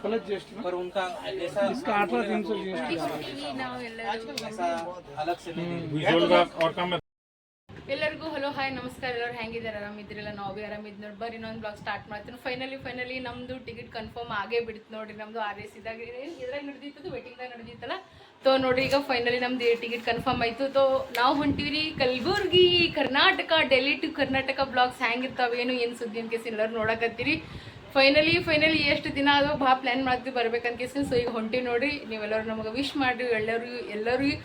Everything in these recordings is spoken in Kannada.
प्लस जीएसटी ना पर उनका जैसा इसका अठारह तीन सौ जीएसटी आजकल ऐसा अलग से नहीं देंगे विजुअल का और काम है ಎಲ್ಲರಿಗೂ ಹಲೋ ಹಾಯ್ ನಮಸ್ಕಾರ ಎಲ್ಲರೂ ಹೆಂಗಿದ್ದಾರೆ ಆರಾಮಿದ್ರಿಲ್ಲ ನಾವು ಭೀ ಆರಾಮಿದ್ ನೋಡಿ ಬರ್ರಿ ಇನ್ನೊಂದು ಬ್ಲಾಗ್ ಸ್ಟಾರ್ಟ್ ಮಾಡ್ತೀನಿ ಫೈನಲಿ ಫೈನಲಿ ನಮ್ದು ಟಿಕೆಟ್ ಕನ್ಫರ್ಮ್ ಆಗೇ ಬಿಡ್ತು ನೋಡ್ರಿ ನಮ್ದು ಆರ್ ಎಸ್ ಇದ್ದಾಗ ಇದ್ರಾಗ ನಡೆದಿತ್ತು ವೇಟಿಂಗ್ದಾಗ ನಡೆದಿತ್ತಲ್ಲ ತೋ ನೋಡ್ರಿ ಈಗ ಫೈನಲಿ ನಮ್ದು ಟಿಕೆಟ್ ಕನ್ಫರ್ಮ್ ಆಯ್ತು ತೋ ನಾವು ಹೊಂಟಿವ್ರಿ ಕಲಬುರ್ಗಿ ಕರ್ನಾಟಕ ಡೆಲ್ಲಿ ಟು ಕರ್ನಾಟಕ ಬ್ಲಾಗ್ಸ್ ಹೆಂಗಿರ್ತಾವೆ ಏನು ಏನು ಸುದ್ದಿ ಅನ್ಕೇಸಿ ಎಲ್ಲರೂ ನೋಡಕತ್ತೀರಿ ಫೈನಲಿ ಫೈನಲಿ ಎಷ್ಟು ದಿನ ಅದು ಭಾಳ ಪ್ಲ್ಯಾನ್ ಮಾಡ್ತೀವಿ ಬರ್ಬೇಕನ್ಕೇಸಿ ಸೊ ಈಗ ಹೊಂಟಿವಿ ನೋಡ್ರಿ ನೀವೆಲ್ಲರೂ ನಮಗೆ ವಿಶ್ ಮಾಡಿರಿ ಎಲ್ಲರಿಗೂ ಎಲ್ಲರಿಗೂ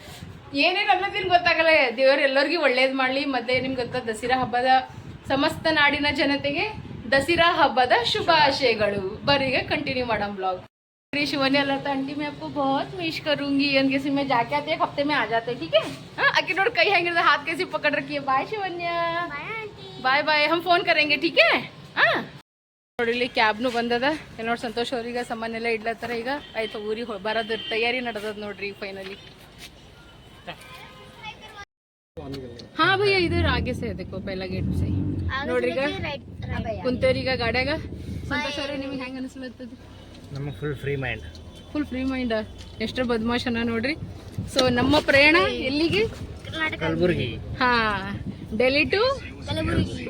ಏನೇನು ಅನ್ನೋದಿಲ್ಲ ಗೊತ್ತಾಗಲ್ಲ ದೇವರು ಎಲ್ಲರಿಗೂ ಒಳ್ಳೇದು ಮಾಡಲಿ ಮೊದಲೇ ನಿಮ್ಗೆ ಗೊತ್ತಾ ದಸರಾ ಹಬ್ಬದ ಸಮಸ್ತ ನಾಡಿನ ಜನತೆಗೆ ದಸರಾ ಹಬ್ಬದ ಶುಭಾಶಯಗಳು ಬರ್ರೀಗ ಕಂಟಿನ್ಯೂ ಮಾಡಮ್ ब्लॉग मेरी शिवन्या लता आंटी मैं आपको बहुत मिस करूंगी अनके से मैं जाके आते एक हफ्ते में आ जाते ठीक है हाँ आके नोट कहीं हैंगे हाथ कैसे पकड़ रखी है बाय शिवन्या ಬಾಯ್ ಬಾಯ್ ಹಮ್ ಫೋನ್ ಕರೆಂಗೆ ठीक है ಹಾಂ ನೋಡಿ ಇಲ್ಲಿ ಕ್ಯಾಬ್ನು ಬಂದದ. ಇಲ್ಲಿ ನೋಡಿ ಸಂತೋಷ್ ಅವ್ರಿಗೆ ಸಾಮಾನೆಲ್ಲ ಇಡ್ಲತ್ತಾರ. ಈಗ ಆಯ್ತು ಊರಿಗೆ ಬರೋದ್ರ ತಯಾರಿ ನಡೆದದ ನೋಡ್ರಿ ಫೈನಲಿ ಹಾ ಭಯ್ಯ ಇದು ರಾಗಿ ಸೇ ಅದಕ್ಕೆ ಪೈಲ ಗೇಟ್ ಸೈ. ನೋಡ್ರಿ ಈಗ ಕುಂತೇವ್ರಿ ಈಗ ಗಾಡ್ಯಾಗ. ಸಂತೋಷ್ ಅವ್ರಿಗೆ ನಿಮ್ಗೆ ಹೆಂಗೆ ಅನಿಸ್ಲತ್ತದ? ನಮ್ಗೆ full free mind full free mind ಎಷ್ಟರ ಬದ್ಮಾಶನ ನೋಡ್ರಿ. ಸೊ ನಮ್ಮ ಪ್ರಯಾಣ ಎಲ್ಲಿಗೆ? ಕಲಬುರ್ಗಿ. ಹಾ. Delhi to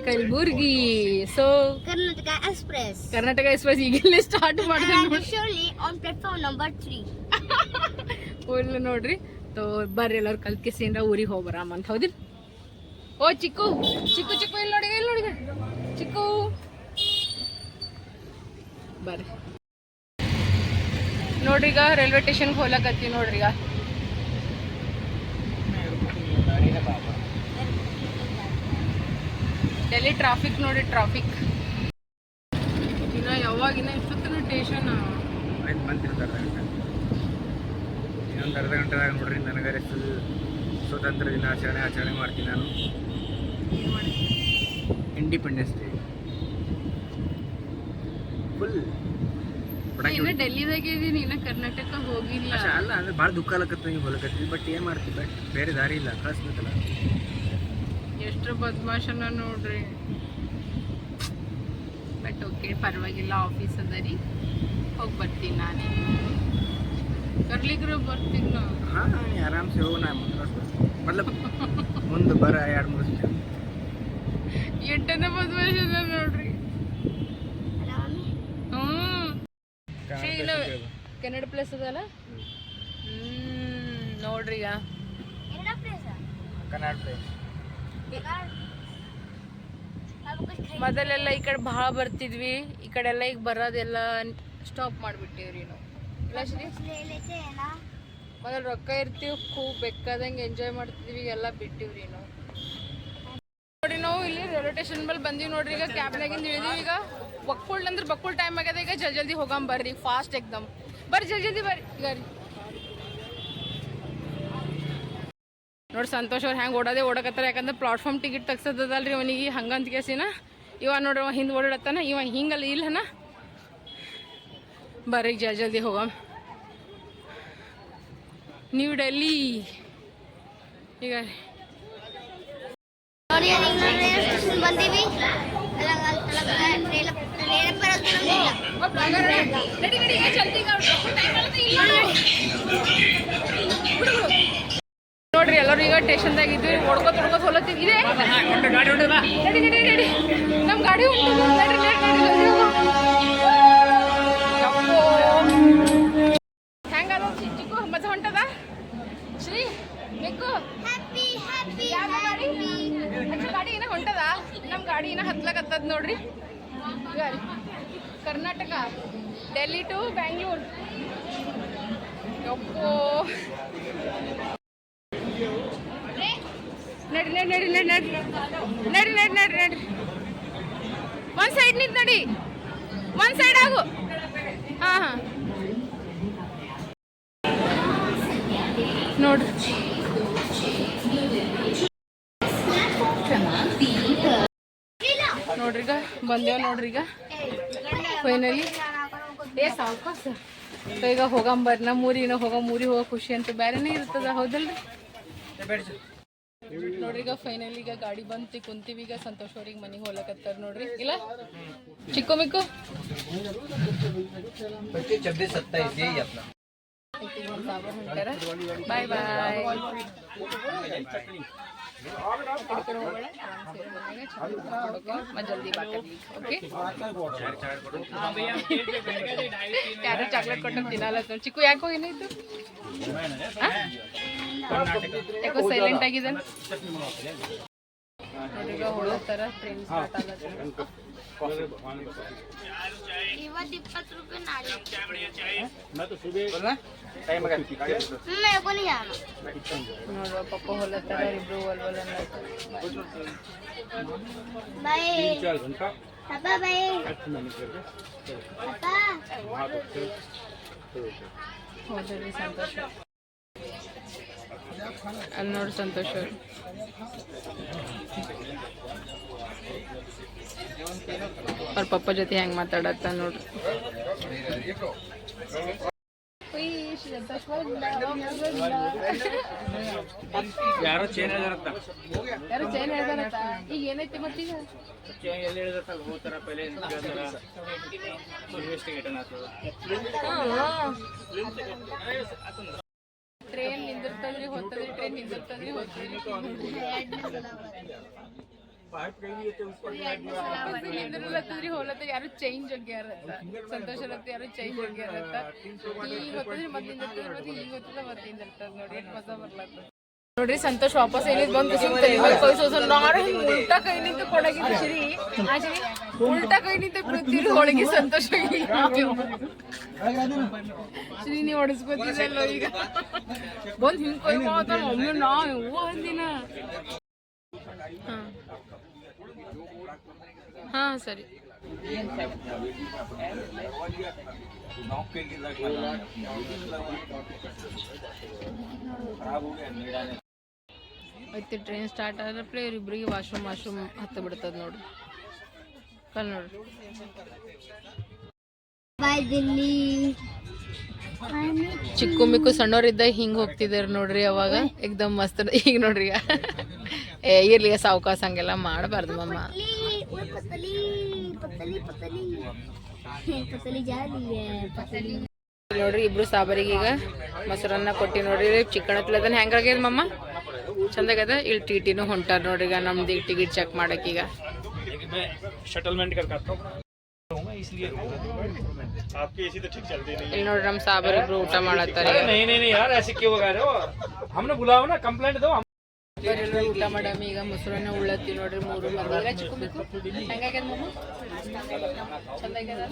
Kalaburagi. So Karnataka express Karnataka express ಈಗಲೇ ಸ್ಟಾರ್ಟ್ ಮಾಡಿದೆ platform number three. ಫುಲ್ ನೋಡ್ರಿ. ತೋ ಬರ್ರಿ ಎಲ್ಲರೂ ಕಲ್ತ್ಕೆಸಿಂದ ಊರಿಗೆ ಹೋಗ್ಬರಾಮ ಅಂತ. ಹೌದಿಲ್ಲ ಓ ಚಿಕ್ಕು. ಚಿಕ್ಕು ಚಿಕ್ಕು ಇಲ್ಲಿ ನೋಡಿ ಇಲ್ಲಿ ನೋಡಿ. ಚಿಕ್ಕು. ಬರ್ರಿ. ನೋಡ್ರಿ ಈಗ ರೈಲ್ವೆ ಸ್ಟೇಷನ್ಗೆ ಹೋಗ್ಲಕತ್ತೀವಿ ನೋಡ್ರಿ ಈಗ ಡೆಲ್ಲಿ ಟ್ರಾಫಿಕ್ ನೋಡಿ ಟ್ರಾಫಿಕ್ ಇನ್ನ ಯಾವಾಗಿನ ಇಷ್ಟೊತ್ತಿನ ಆಯ್ತು ಗಂಟೆ ಇನ್ನೊಂದು ಅರ್ಧ ಗಂಟೆದಾಗ ನೋಡ್ರಿ ನನಗರೆ ಫುಲ್ ಸ್ವತಂತ್ರ ದಿನಾಚರಣೆ ಆಚರಣೆ ಮಾಡ್ತೀನಿ ನಾನು. ಇಂಡಿಪೆಂಡೆನ್ಸ್ ಡೇ ಫುಲ್ ಇನ್ನ ಡೆಲ್ಲಿದಾಗ ಇದೀನಿ ಇನ್ನ ಕರ್ನಾಟಕ ಹೋಗಿಲ್ಲ. ಅಲ್ಲ ಅಂದ್ರೆ ಭಾಳ ದುಃಖ ನೀ ಹೊಲಕತ್ತಿ ಬಟ್ ಏನು ಮಾಡ್ತೀವಿ ಬಟ್ ಬೇರೆ ದಾರಿ ಇಲ್ಲ ಕಳಿಸ್ಬೇಕಲ್ಲ. ಎಷ್ಟು ಬದ್ಮಾಷನ ನೋಡ್ರಿ. ಬಟ್ ಓಕೆ ಪರವಾಗಿಲ್ಲ ಆಫೀಸ್ ಅದ ರೀ. ಹೋಗಿ ಬರ್ತೀನಿ ನಾನು. ಕರ್ಲಿಗ್ರು ಬರ್ತೀನಿ ಆರಾಮ್ಸೆ ನಾನು ಮುಂದೆ ಬರ ಎರಡು ಮೂರು ಎಂಟನೇ ಬದ್ಮಾಷನ ನೋಡ್ರಿ. ಹ್ಞೂ ಕನ್ನಡ ಪ್ಲೇಸ್ ಅದಲ್ಲ? ಹ್ಮ್. ನೋಡ್ರಿ ಈಗ. ಕನ್ನಡ ಪ್ಲೇಸ್ ಮೊದಲೆಲ್ಲ ಈ ಕಡೆ ಭಾಳ ಬರ್ತಿದ್ವಿ, ಈ ಕಡೆ ಎಲ್ಲ ಈಗ ಬರೋದೆಲ್ಲ ಸ್ಟಾಪ್ ಮಾಡಿಬಿಟ್ಟಿವ್ರಿ ನಾವು. ಮೊದಲು ರೊಕ್ಕ ಇರ್ತೀವಿ ಖೂಬ್ ಬೇಕಾದಂಗೆ ಎಂಜಾಯ್ ಮಾಡ್ತಿದ್ವಿ ಎಲ್ಲ ಬಿಟ್ಟಿವ್ರಿ ನಾವು. ನೋಡಿ ನಾವು ಇಲ್ಲಿ ರೈಲ್ವೆ ಸ್ಟೇಷನ್ ಮೇಲೆ ಬಂದೀವಿ ನೋಡ್ರಿ, ಈಗ ಕ್ಯಾಬ್ನಾಗಿಂದ ಇಳಿದೀವಿ, ಈಗ ಬಕ್ಕುಳ್ ಅಂದ್ರೆ ಬಕ್ಕುಳ್ ಟೈಮ್ ಆಗ್ಯದ, ಈಗ ಜಲ್ ಜಲ್ದಿ ಹೋಗಂಬರ್ರಿ ಬರ್ರಿ ಫಾಸ್ಟ್ ಎಕ್ದಮ್. ಬರ್ರಿ, ಜಲ್ ಜಲ್ದಿ ಬರ್ರಿ. ಈಗ ನೋಡಿ ಸಂತೋಷ್ ಅವ್ರು ಹ್ಯಾಂಗೆ ಓಡೋದೇ ಓಡಕತ್ತಾರ. ಯಾಕಂದ್ರೆ ಪ್ಲಾಟ್ಫಾರ್ಮ್ ಟಿಕೆಟ್ ರೀ ಅವನಿಗೆ. ಹಂಗಂತ ಕೇಸಿನ ಇವ ನೋಡ್ರಿ ಅವ ಹಿಂದೆ ಓಡಾಡತ್ತಾನ ಇವ ಹಿಂಗಲ್ಲ ಇಲ್ಲನ? ಬರ್ರಿ ಜಲ್ ಜಲ್ದಿ ಹೋಗಮ್. ನ್ಯೂ ಡೆಲ್ಲಿ. ಈಗ और ನೋಡ್ರಿ ಎಲ್ಲರೂ ಈಗ ಟೇಷನ್ದಾಗ ಇದ್ವಿ ಓಡ್ಕೋ ತೊಡ್ಕೋ ಸೋಲತ್ತೀವಿ ಇದೆ? ನಡಿ ನಮ್ಮ ಗಾಡಿ ಉಂಟು ನಡಿ ನಡಿ ನಡಿ ಮಜ ಹೊಂಟದ? ಶ್ರೀ ಮಿಕ್ಕು ಗಾಡಿ? ಗಾಡಿ ಏನ ಹೊಂಟದ? ನಮ್ಮ ಗಾಡಿ ಏನ ಹತ್ಲಾಕತ್ತದ ನೋಡ್ರಿ. ಕರ್ನಾಟಕ. ಡೆಲ್ಲಿ ಟು ಬ್ಯಾಂಗ್ಳೂರ್. ಯಪ್ಪೋ. ನಡಿ ನಡಿ ನಡಿ ನಡಿ ನಡಿ. ನಡಿ ನಡಿ ನಡಿ ನಡಿ. ಒಂದು ಸೈಡ್ ನಿಂತು ನಡಿ. ಒಂದು ಸೈಡ್ ಆಗು. ಹಾಂ ಹಾಂ. ನೋಡ್ರಿ ನೋಡ್ರಿ ಈಗ, ಬಂದೇವ್ ನೋಡ್ರಿ ಈಗ. ಫೈನಲಿ ಏ ಸಾವ್ಕಾಸ ಸೊ ಈಗ ಹೋಗಂಬರ್ ನಮ್ಮ ಊರಿನ ಹೋಗೋ ಊರಿಗೆ ಹೋಗೋ ಖುಷಿ ಅಂತ ಬೇರೆನೇ ಇರ್ತದ, ಹೌದಲ್ರಿ? ನೋಡ್ರಿ ಈಗ ಫೈನಲ್ ಈಗ ಗಾಡಿ ಬಂತು ಕುಂತೀವಿ ಈಗ ಸಂತೋಷ್ ಅವ್ರಿಗೆ ಮನೆಗೆ ಹೋಗ್ಲಕತ್ತಾರ ನೋಡ್ರಿ ಇಲ್ಲ ಚಿಕ್ಕು ಮಿಕ್ಕು ಬಾಯ್ ಬಾಯ್ यही अपना ಬಾಯ್ ಬಾಯ್ ಜಲ್ದಿ ಓಕೆ ಯಾರು ಚಾಕ್ಲೇಟ್ ಕೊಟ್ಟು ತಿನ್ನಲ್ಲ ಸರ್ ಚಿಕ್ಕು ಯಾಕೋ ಏನಾಯ್ತು ಆ? ಯಾಕೋ ಸೈಲೆಂಟ್ ಆಗಿದೆ ಈಗ ಹೊಳತ್ತಾರ ಟ್ರೈನ್ ಸ್ಟಾರ್ಟ್ ಆಗತ್ತೆ मैं तो सुबह बोलना टाइम का मैं को नहीं जाना मेरा पापा होला तेरा रिब्रो वाल वाला नहीं भाई तीन चार घंटा पापा भाई पापा वहाँ तो होदर भी संतोष अन्नोर संतोष। ಅವ್ರು. ಅವ್ರ ಪಪ್ಪ ಜೊತೆ ಹೆಂಗ್ ಮಾತಾಡತ್ತ ನೋಡ್ರಿ ಯಾರೋ ಚೇಂಜ್ ಆಗಿರತ್ತ ಯಾರು ಚೈನ್ ಹೇಳ್ದಾರತ್ತ ಈಗ ಏನೈತಿ ಮತ್ತೀಗ? ಎಲ್ಲಿ ಹೇಳಿದತ್ತ ಹೋಗ್ತಾರ ಪೈಲೆ ಕೇಳ್ತಾರ ಇನ್ವೆಸ್ಟಿಗೇಷನ್ ಆಗ್ತದ. ಟ್ರೈನ್ ನಿಂದಿರ್ತದ್ರಿ ಹೋಗ್ತದ್ರಿ ಟ್ರೈನ್ ನಿಂದಿರ್ತದ್ರಿ ನಿಂದಿರ್ಲತ್ತದ್ರಿ ಯಾರು ಚೇಂಜ್ ಆಗ್ಯಾರತ್ತ ಸಂತೋಷ ಯಾರು ಚೇಂಜ್ ಆಗ್ಯಾರತ್ತ ಈಗ ಮತ್ತೆ ಮತ್ತೆ ಈಗ ಹೊತ್ತದ ಮತ್ತೆ ನಿಂದಿರ್ತದ ನೋಡಿ ಮಜಾ ಬರ್ಲತ್ತ. ನೋಡ್ರಿ ಸಂತೋಷ್ ವಾಪಸ್ ಏನಿದ್ ಬಂದು ನಾರು ಹಿಂಗ್ ಉಲ್ಟಾ ಕೈ ನಿಂತು ಕೊಡಗಿದ್ದು ಶ್ರೀ. ಆ ಶ್ರೀ ಉಲ್ಟಾ ಕೈ ನಿಂತು ಬಿಡ್ತೀರಿ ಹೋಳಿಗೆ ಸಂತೋಷ ಶ್ರೀ ನೀವು ಹೊಡಿಸ್ಕೊತಿದ್ದಲ್ಲೋ ಈಗ? ಬಂದ್ ಹಿಂಗ್ ಕೈ ಮಾತಾಡ ಒಮ್ಮೆ ನಾ ಹೂವ ಅಂದಿನ. ಹಾಂ, ಸರಿ. ಐತಿ ಟ್ರೈನ್ ಸ್ಟಾರ್ಟ್ ಆದ್ರೆ ಪ್ಲೇಯರ್ ಇಬ್ಬರಿಗೆ ವಾಶ್ರೂಮ್ ವಾಶ್ರೂಮ್ ಹತ್ತು ಬಿಡ್ತದ ನೋಡ್ರಿ ಕಲ್ ನೋಡ್ರಿ ಬಾಯ್ ದಿಲ್ಲಿ ಚಿಕ್ಕು ಮಿಕ್ಕು ಸಣ್ಣವರಿದ್ದಾಗ ಹಿಂಗೆ ಹೋಗ್ತಿದ್ರು ನೋಡ್ರಿ ಅವಾಗ. ಎಕ್ದಮ್ ಮಸ್ತ್ ಈಗ ನೋಡ್ರಿ ಏ, ಇರ್ಲಿ, ಸಾವುಕಾಸ ಹಂಗೆಲ್ಲ ಮಾಡಬಾರ್ದು ಮಮ್ಮ ನೋಡ್ರಿ, ಇಬ್ರು ಸಾಬರಿಗೆ ಈಗ ಮೊಸರನ್ನ ಕೊಟ್ಟಿ ನೋಡ್ರಿ. ಚಿಕನ್ ಹತ್ಲದನ್ನ ಹೆಂಗಾಗ್ಯದ ಮಮ್ಮ ಚಂದಾಗದ ಇಲ್ಲಿ ಟಿ ಟಿನೂ ಹೊಂಟಾರ ನೋಡ್ರಿ ಈಗ ನಮ್ದು ಟಿಕೆಟ್ ಚೆಕ್ ಮಾಡಕ್ಕೀಗ इसलिए आपके एसी तो ठीक चलते नहीं ಇಲ್ಲಿ ನೋಡ್ರಿ ನಮ್ ಸಾಬರ್ ಇಬ್ರು ಊಟ ಮಾಡತ್ತಾರ ಈಗ. नहीं नहीं नहीं यार ऐसे क्यों बगा रहे हो हमने बुलाओ ना कंप्लेंट दो ಬರ್ರಿ ನೋಡ್ರಿ ಊಟ ಮಾಡಾಮಿ ಈಗ ಮೊಸರನ್ನ ಉಳ್ಳತ್ತಿ ನೋಡ್ರಿ ಮೂರು ಮಂದಿ ಈಗ ಚಿಕ್ಕು ಹೆಂಗಾಗ್ಯದ ಮಮ್ಮ ಚಂದಾಗ್ಯದ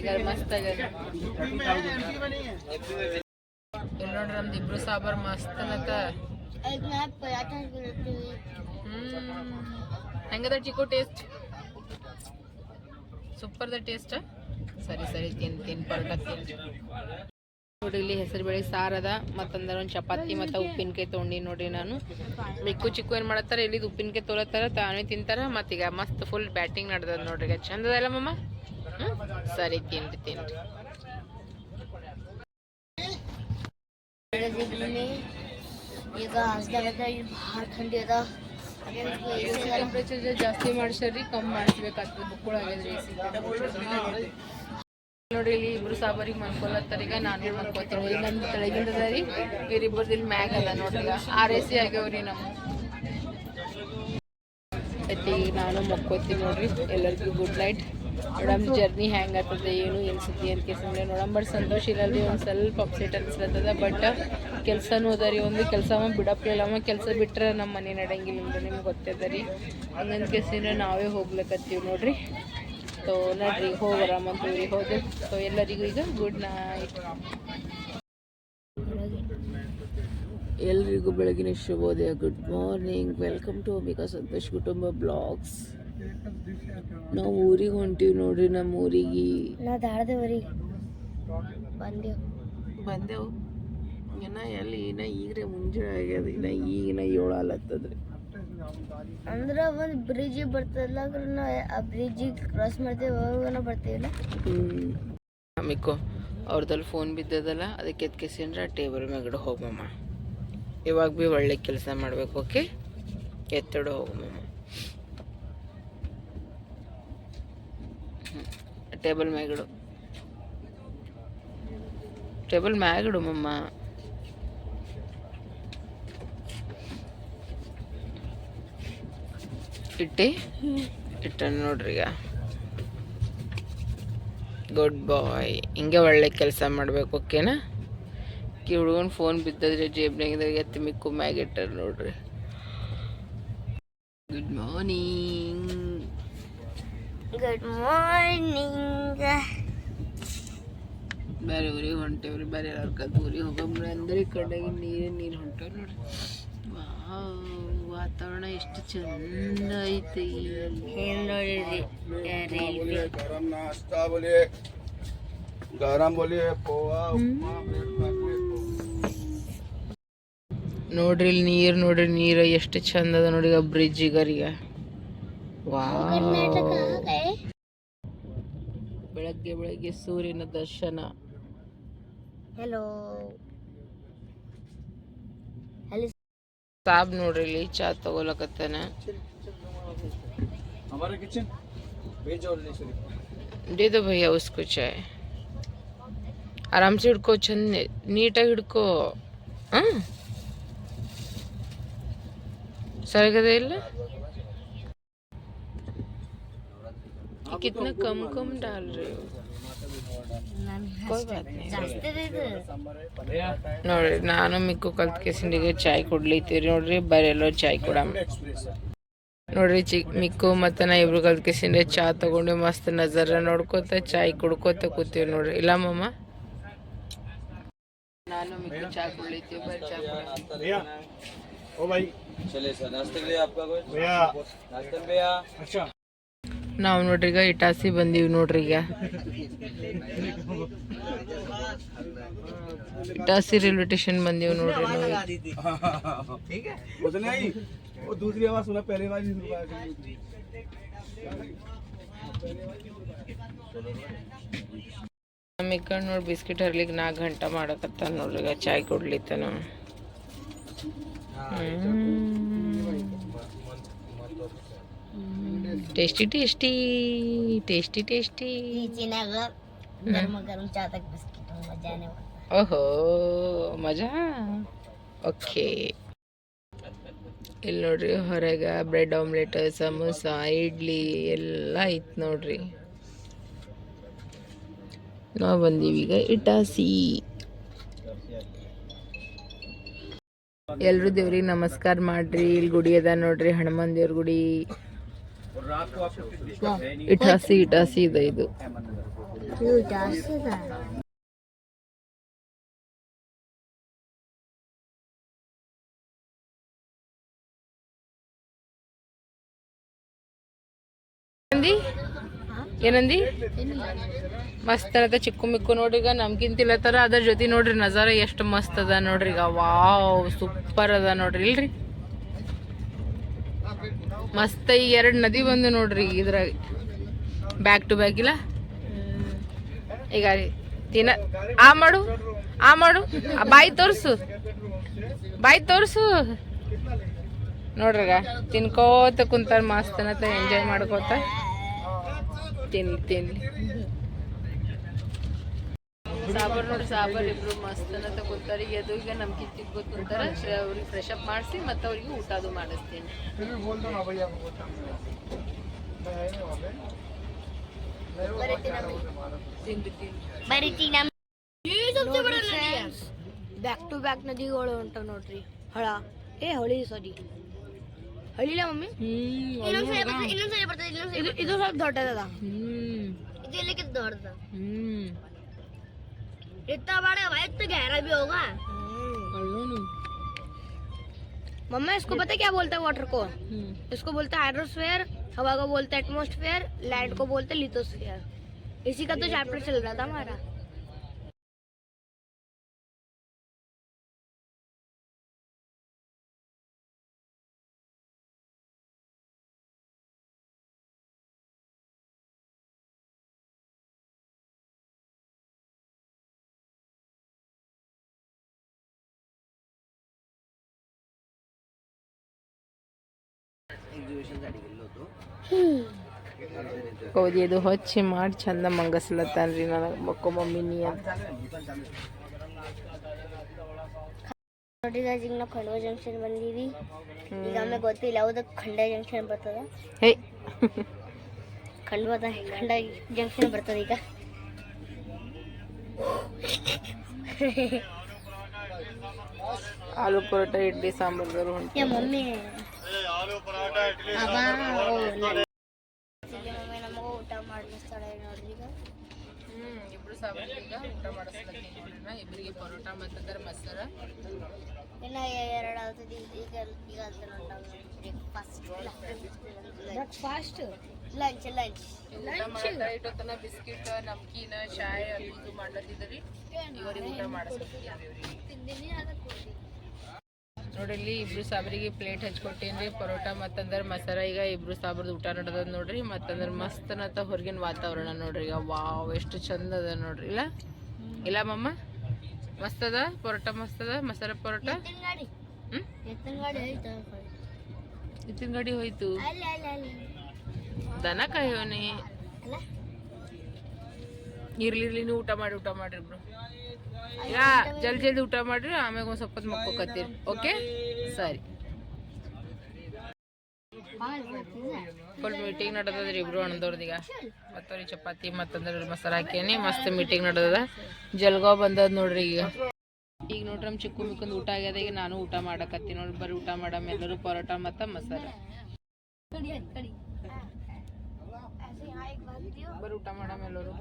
ಈಗ ಮಸ್ತ್ ಆಗ್ಯದ ಇಲ್ಲಿ ನೋಡ್ರಿ ನಮ್ದು ಇಬ್ರು ಸಾಂಬಾರ್ ಮಸ್ತ್ ಅನ್ನತ್ತ एक मैं पराठा बनाती हूँ ಹ್ಮ್ ಹೆಂಗದ ಚಿಕ್ಕು ಟೇಸ್ಟ್ ಸೂಪರ್ದ ಟೇಸ್ಟ್. ಸರಿ ಸರಿ, ತಿನ್ ತಿನ್ ಪರ್ಕ ತಿನ್. ಇಲ್ಲಿ ಹೆಸರು ಬೇಳೆ ಸಾರದ ಮತ್ತಂದ್ರೆ ಒಂದು ಚಪಾತಿ ಮತ್ತು ಉಪ್ಪಿನಕಾಯಿ ತೊಗೊಂಡಿ ನೋಡ್ರಿ ನಾನು. ಮಿಕ್ಕು ಚಿಕ್ಕು ಏನು ಮಾಡತ್ತಾರ? ಇಲ್ಲಿ ಉಪ್ಪಿನಕಾಯಿ ತೊಲತ್ತಾರ ತಾನೇ ತಿಂತಾರ, ಮತ್ತೀಗ ಮಸ್ತ್ ಫುಲ್ ಬ್ಯಾಟಿಂಗ್ ನಡ್ದದ ನೋಡ್ರಿ ಚಂದದಲ್ಲ ಮಮ್ಮ ಹ್ಞೂ ಸರಿ, ತಿನ್ರಿ ತಿನ್ರಿ. ಈಗ ಭಾಳ ಥಂಡಿ ಅದ. ಟೆಂಪ್ರೇಚರ್ ಜಾಸ್ತಿ ಮಾಡಿಸ್ರಿ ಕಮ್ಮಿ ಮಾಡಿಸ್ಬೇಕಾಗ್ತದೆ ಬುಕ್ಕುಳಾಗ್ಯದ್ರಿ ನೋಡ್ರಿ ಇಲ್ಲಿ ಇಬ್ರು ಸಾಬರಿಗೆ ಮನ್ಕೊಳತ್ತಾರ ಈಗ ನಾನು ಮನ್ಕೋತೀನಿ ಇಲ್ಲಿ ನಮ್ದು ತೆಳಗಿಂದ ಅದ ರೀ. ಇವ್ರಿಬ್ಬರದ್ದು ಇಲ್ಲಿ ಮ್ಯಾಗ್ ಅದ ನೋಡ್ರಿ. ಆರ್ ಎ ಸಿ ಆಗ್ಯಾವ್ರಿ ನಮ್ಮ. ನಾನು ಮಕ್ಕೋತೀನಿ ನೋಡ್ರಿ. ಎಲ್ಲರಿಗೂ ಗುಡ್ ನೈಟ್ ನೋಡಮ್ ಜರ್ನಿ ಹ್ಯಾಂಗ್ ಆಗ್ತದೆ ಏನು ಅನ್ಸುತ್ತೆ ಅಂತ ಕೇಸಂದ್ರೆ ನೋಡಮ್ ಬಟ್ ಸಂತೋಷ ಇರಲ್ರಿ ಒಂದು ಸ್ವಲ್ಪ ಅಪ್ಸೆಟ್ ಅನ್ಸ್ಲತ್ತದ. ಬಟ್ ಕೆಲಸನೂ ಅದ ರೀ ಒಂದು ಕೆಲಸ ಬಿಡಪ್ಲಿಲ್ಲಮ್ಮ ಕೆಲಸ ಬಿಟ್ಟರೆ ನಮ್ಮ ಮನೆ ನಡೆಯಂಗಿಲ್ಲ ಅಂದ್ರೆ ನಿಮ್ಗೆ ಗೊತ್ತದ ರೀ. ಹಂಗಂತ ಕೇಸಿಂದ್ರೆ ನಾವೇ ಹೋಗ್ಲಕತ್ತೀವಿ ನೋಡ್ರಿ. ಸೊ ನಡ್ರಿ ಹೋಗರಾಮಂತೀವಿ ಹೋದೆ. ಸೊ ಎಲ್ಲರಿಗೂ ಈಗ ಗುಡ್ ನೈಟ್ ಎಲ್ರಿಗೂ ಬೆಳಗಿನ ಶುಭೋದಯ. Good morning welcome to Ambika Santosh ಕುಟುಂಬ ಬ್ಲಾಗ್ಸ್ ನಾವು ಊರಿಗೆ ಹೊಂಟೀವಿ ನೋಡ್ರಿ ನಮ್ಮ ಊರಿಗೆ. ನಾ ದಾಡ್ದೇವ್ರಿ ಬಂದೇವ್. ಬಂದೆವು. ಇನ್ನ ಎಲ್ಲಿ ಇನ್ನ ಈಗ್ರೆ ಮುಂಜಾನೆ ಆಗ್ಯದ ಇನ್ನ ಈಗಿನ ಏಳು ಅಲ್ಲತ್ತದ್ರಿ ಅಂದ್ರ ಒಂದ್ ಬ್ರಿಡ್ಜ್ ಬರ್ತದಲ್ಲ ನಾ ಆ ಬ್ರಿಡ್ಜಿಗೆ ಕ್ರಾಸ್ ಮಾಡ್ತೇವೆ ಅವಾಗ ಬರ್ತೀವಿಲ್ಲ. ಮಿಕ್ಕು ಅವ್ರದಲ್ಲಿ ಫೋನ್ ಬಿದ್ದದಲ್ಲ ಅದಕ್ಕೆ ಎತ್ಕೆಸಿಂದ್ರೆ ಟೇಬಲ್ ಮೇಗಡೆ ಹೋಗಮ್ಮ ಇವಾಗ ಭೀ ಒಳ್ಳೆ ಕೆಲಸ ಮಾಡ್ಬೇಕು ಓಕೆ ಎತ್ತಡ ಹೋಗು ಮಮ್ಮ ಟೇಬಲ್ ಮ್ಯಾಗಿಡು. ಟೇಬಲ್ ಮ್ಯಾಗಡು ಮಮ್ಮ. ಇಟ್ಟಿ? ಇಟ್ಟ ನೋಡ್ರಿ ಈಗ. ಗುಡ್ ಬಾಯ್ ಹಿಂಗೆ ಒಳ್ಳೆ ಕೆಲಸ ಮಾಡ್ಬೇಕು ಓಕೆನಾ ಕಿ ಹುಡುಗನ ಫೋನ್ ಬಿದ್ದದ್ರೆ ಜೇಬ್ನಾಗಿದ್ದಾಗ ಎತ್ತಿ ಮಿಕ್ಕು ಇಟ್ಟರು ನೋಡ್ರಿ. ಗುಡ್ ಮಾರ್ನಿಂಗ್ ಗುಡ್ ಮಾರ್ನಿಂಗ್ ಬೇರೆ ಊರಿಗೆ ಹೊಂಟೇವ್ರಿ ಬೇರೆ ಯಾರು ಕದ್ದು ಊರಿಗೆ ಹೋಗಂಬ್ರಿ ಅಂದ್ರೆ ಕಡೆಗೆ ನೀರು ನೀರು ಹೊಂಟೇವ್ ನೋಡ್ರಿ. ವಾತಾವರಣ ಎಷ್ಟು ಚಂದ ಐತಿ ನೋಡಿದ್ರಿ? ರೈಲ್ವೆ ಗರಂ ಬೋಲಿ. ಪೋವಾ ನೋಡ್ರಿ ಇಲ್ಲಿ ನೀರು ನೋಡ್ರಿ ನೀರು ಎಷ್ಟು ಚಂದ ಅದ ನೋಡಿ ಆ ಬ್ರಿಡ್ಜ್ ಈಗ. ಬೆಳಗ್ಗೆ ಬೆಳಗ್ಗೆ ಸೂರ್ಯನ ದರ್ಶನ ಹೆಲೋ ಅಲ್ಲಿ ಸಾಬ್ ನೋಡ್ರಿ ಇಲ್ಲಿ ಚಾ ತಗೊಳಕತ್ತಾನ हमारा किचन वेज और सॉरी दे दो भैया उसको चाय ಆರಾಮ್ಸೆ ಹಿಡ್ಕೋ ಚಂದ ನೀಟಾಗಿ ಹಿಡ್ಕೋ ಹಾಂ सरगदे ಇಲ್ಲ कितना कम कम डाल रहे हो कोई बात नहीं ಜಾಸ್ತಿ ಇದು ನೋಡ್ರಿ ನಾನು ಮಿಕ್ಕು ಕಲ್ತ್ ಕೇಸಿಂಡಿಗೆ ಚಾಯ್ ಕೊಡ್ಲಿತ್ತೀರಿ ನೋಡ್ರಿ ಬರೆಯಲ್ಲೋ ಚಾಯ್ ಕೊಡ ನೋಡ್ರಿ ಚಿಕ್ ಮಿಕ್ಕು ಮತ್ತು ನಾ ಇಬ್ರು ಕಲ್ತ್ ಕೇಸಿಂಡೆ ಚಾ ತಗೊಂಡು ಮಸ್ತ್ ನಜರ ನೋಡ್ಕೋತ ಚಾಯ್ ಕುಡ್ಕೋತ ಕೂತೀವಿ ನೋಡ್ರಿ ಇಲ್ಲ ಮಮ್ಮ ನಾನು ಮಿಕ್ಕು ಚಾ ಕುಡ್ಲಿತ್ತೀವಿ ಬರ್ರಿ ಚಾ ಕುಡಿಯೋಣ. भैया ओ भाई चले सर नाश्ते के लिए आपका कुछ भैया नाश्ते में भैया अच्छा ನಾವು ನೋಡ್ರಿ ಈಗ ಇಟಾಸಿ ಬಂದೀವಿ ನೋಡ್ರಿ ಈಗ ಇಟಾಸಿ ರೈಲ್ವೆ ಸ್ಟೇಷನ್ ಬಂದೀವಿ ನೋಡ್ರಿ ನಾವು वो तो नहीं वो दूसरी आवाज सुना पहली आवाज ಮಿಕ್ಕ ನೋಡಿ ಬಿಸ್ಕಿಟ್ ಹರ್ಲಿಕ್ಕೆ ನಾಲ್ಕು ಗಂಟೆ ಮಾಡಕತ್ತಾನ ನೋಡ್ರಿ ಈಗ ಚಾಯ್ ಕೊಡ್ಲಿತ್ತಾನ ಟೇಸ್ಟಿ ಟೇಸ್ಟಿ ಟೇಸ್ಟಿ ಟೇಸ್ಟಿ. ಈಚಿನಾಗ ಗರಮ ಗರಂ ಚಾದಾಗ ಬಿಸ್ಕಿಟ್ ಮಜಾನೇ ಓಹೋ ಮಜಾ? ಓಕೆ. ಇಲ್ಲಿ ನೋಡ್ರಿ ಹೊರಗೆ ಬ್ರೆಡ್ ಆಮ್ಲೆಟ್ ಸಮೋಸ ಇಡ್ಲಿ ಎಲ್ಲ ಐತ್ ನೋಡ್ರಿ. ನಾವು ಬಂದೀವಿ ಈಗ ಇಟಾಸಿ. ಎಲ್ರು ದೇವ್ರಿಗೆ ನಮಸ್ಕಾರ ಮಾಡ್ರಿ. ಇಲ್ಲಿ ಗುಡಿ ಅದ ನೋಡ್ರಿ ಹನುಮಾನ್ ದೇವ್ರ ಗುಡಿ. ಇಟಾಸಿ ಇಟಾಸಿ ಇದೆ ಇದು. ಏನಂದಿ? ಮಸ್ತ್ ಅದ ಚಿಕ್ಕು ಮಿಕ್ಕು ನೋಡ್ರಿ ಈಗ ನಮ್ಗಿಂತ ಇಲ್ಲತ್ತಾರ ಅದ್ರ ಜೊತೆ ನೋಡ್ರಿ ನಜಾರ ಎಷ್ಟು ಮಸ್ತ್ ಅದ ನೋಡ್ರಿ ಈಗ. ವಾವ್, ಸೂಪರ್ ಅದ ನೋಡ್ರಿ. ಇಲ್ರಿ? ಮಸ್ತ್ ಈಗ ಎರಡು ನದಿ ಬಂದು ನೋಡ್ರಿ ಇದ್ರಾಗ. ಬ್ಯಾಕ್ ಟು ಬ್ಯಾಕ್ ಇಲ್ಲ? ಈಗ ತಿನ್ನ ಆ ಮಾಡು ಆ ಮಾಡು ಬಾಯಿ ತೋರ್ಸು. ಬಾಯಿ ತೋರ್ಸು. ನೋಡ್ರಗ, ತಿನ್ಕೋತ ಕುಂತಾರ ಮಸ್ತ್ ಎಂಜಾಯ್ ಮಾಡ್ಕೋತ. ತಿನ್ ತಿನ್ಲಿ ಸಾಬರ್ ನೋಡಿ ಸಾಬರ್ ಇಬ್ರು ಮಸ್ತ್ ಅನ್ನ ತಗೋತಾರೆ ಎದು ಈಗ ನಮ್ ಕಿತ್ತಿಗೆ ಗೊತ್ತಂತಾರೆ ಅವ್ರಿಗೆ ಫ್ರೆಶ್ ಅಪ್ ಮಾಡಿಸಿ ಮತ್ತೆ ಅವ್ರಿಗೆ ಊಟ ಅದು ಮಾಡಿಸ್ತೀನಿ. ಬ್ಯಾಕ್ ಟು ಬ್ಯಾಕ್ ನದಿಗಳು ಹೊಂಟ ನೋಡ್ರಿ ಹಳ. ಏ ಹೊಳಿ ಸಾರಿ. ಹಳಿಲ ಮಮ್ಮಿ? ಇದು ಸ್ವಲ್ಪ ದೊಡ್ಡದ ಇದು ಇಲ್ಲಿಗೆ ದೊಡ್ಡದ? ಹ್ಮ್. इतना बड़ा भाई, इतना गहरा भी होगा। मम्मा, इसको पता क्या बोलता है वाटर को? इसको बोलता है हाइड्रोस्फेयर हवा को बोलता है एटमोस्फेयर लैंड को बोलते लिथोस्फेयर इसी का तो चैप्टर चल रहा था हमारा। ಹೌದು ಇದು ಹೊಚ್ಚಿ ಮಾಡಿ ಚಂದ ಮಂಗಸ್ಲತ್ತಾನ್ರಿ ನನಗೆ ಮಕ್ಕೊ ಮಮ್ಮಿನಿ ಅಂತ. ನೋಡಿ guys, ಈಗ ನಾವು ಖಂಡ ಜಂಕ್ಷನ್ ಬಂದೀವಿ. ಈಗ ಆಮೇಲೆ ಗೊತ್ತಿಲ್ಲ ಯಾವ್ದು ಖಂಡ ಜಂಕ್ಷನ್ ಬರ್ತದ? ಹೇ. ಖಂಡವಾದ ಖಂಡ ಜಂಕ್ಷನ್ ಬರ್ತದ ಈಗ? ಆಲೂ ಪರೋಟ ಇಡ್ಲಿ ಸಾಂಬಾರ್ದವ್ರು ಹೊಂಟಿ ಯಾ ಮಮ್ಮಿ. ಅಬ್ಬಾ, ಓ, ನನ್- ಇಲ್ಲಿ ಮಮ್ಮಿ ನಮಗೂ ಊಟ ಮಾಡಿಸ್ತಾಳೆ ನೋಡ್ರಿ ಈಗ ಹ್ಮ್ ಇಬ್ರು ಸಾಂಬಾರ್ ಈಗ ಊಟ ಮಾಡಿಸ್ಲತ್ತೀನಿ ನೋಡ್ರಿ ಇಬ್ಬರಿಗೆ ಪರೋಟ ಮತ್ತಂದ್ರೆ ಮಸಾಲ ಇನ್ನ ಎರಡು ಆಗ್ತದೆ ಈಗ ಈಗ ಬ್ರೇಕ್ಫಾಸ್ಟ್ ಬ್ರೇಕ್ಫಾಸ್ಟ್ ಲಂಚ್ ಲಂಚ್ ಊಟ ಮಾಡತ್ತ ಇಟ್ಟೊತ್ತನ ಬಿಸ್ಕಿಟ್ ನಮ್ಕೀನ ಚಾಯ್ ಅದು ಇದು ಮಾಡ್ಲತ್ತಿದ್ರಿ ಇವರಿಗೆ ಊಟ ಮಾಡಿಸ್ಲತ್ತೀನಿ ನೋಡ್ರಿ ಇಲ್ಲಿ ಇಬ್ರು ಸಾಬ್ರಿಗೆ ಪ್ಲೇಟ್ ಹಚ್ಕೊಟ್ಟೇನ್ರಿ ಪರೋಟ ಮತ್ತಂದ್ರ ಮಸಾಲ ಈಗ ಇಬ್ರು ಸಾಬ್ರದ್ದು ಊಟ ನಡೆದದ ನೋಡ್ರಿ ಮತ್ತಂದ್ರ ಮಸ್ತ್ ನತ್ತ ಹೊರಗಿನ ವಾತಾವರಣ ನೋಡ್ರಿ. ಈಗ ವಾವ್ ಎಷ್ಟು ಚಂದ ಅದ ನೋಡ್ರಿ. ಇಲ್ಲ? ಇಲ್ಲ ಮಮ್ಮ ಮಸ್ತ್ ಅದ ಪರೋಟ? ಮಸ್ತ್ ಅದ ಮಸಾಲ ಪರೋಟ. ಎತ್ತಿನ ಗಾಡಿ ಹೋಯ್ತು? ದನ ಕಾಯೋನಿ. ಇರ್ಲಿರ್ಲಿ ಇರ್ಲಿ ಇರ್ಲಿ ನೀವು ಊಟ ಮಾಡಿ ಊಟ ಮಾಡ್ರಿ ಇಬ್ರು. ಯಾ, ಜಲ್ದಿ ಜಲ್ದಿ ಊಟ ಮಾಡ್ರಿ, ಆಮ್ಯಾಗ ಒಂದು ಸ್ವಲ್ಪ ಮಕ್ಕೋಕತ್ತೀರಿ. ಓಕೆ? ಸರಿ. ಫುಲ್ ಮೀಟಿಂಗ್ ನಡೆದದ್ರಿ ಇಬ್ರು ಅಣ್ಣದವ್ರದೀಗ. ಮತ್ತವ್ರಿಗೆ ಚಪಾತಿ, ಮತ್ತಂದ್ರೆ ಮಸಾಲ ಹಾಕೇನಿ ಮಸ್ತ್ ಮೀಟಿಂಗ್ ನಡೆದದ. ಜಲ್ಗೋ ಬಂದದ ನೋಡ್ರಿ ಈಗ. ಈಗ ನೋಡ್ರಿ ನಮ್ಮ ಚಿಕ್ಕ ಮಿಕ್ಕಂದು ಊಟ ಆಗ್ಯದ. ಈಗ ನಾನು ಊಟ ಮಾಡಕತ್ತಿ ನೋಡ್ರಿ. ಬರೀ ಊಟ ಮಾಡಮ್ ಎಲ್ಲರೂ, ಪರೋಟ ಮತ್ತ ಮಸಾಲ ಬರೀ ಊಟ ಮಾಡಮ್ ಎಲ್ಲರೂ.